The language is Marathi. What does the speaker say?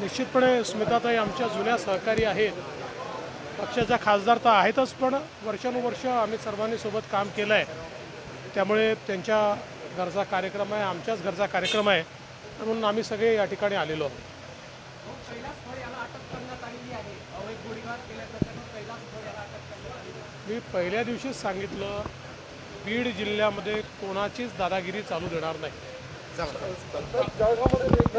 निश्चितपणे स्मिताताई आमच्या जुन्या सहकारी आहेत. पक्षाच्या खासदार तर आहेतच पण वर्षानुवर्ष आम्ही सर्वांनी सोबत काम केलं आहे त्यामुळे त्यांच्या घरचा कार्यक्रम आहे आमच्याच घरचा कार्यक्रम आहे. म्हणून आम्ही सगळे या ठिकाणी आलेलो आहोत. मी पहिल्या दिवशीच सांगितलं बीड जिल्ह्यामध्ये कोणाचीच दादागिरी चालू देणार नाही. じゃあまた。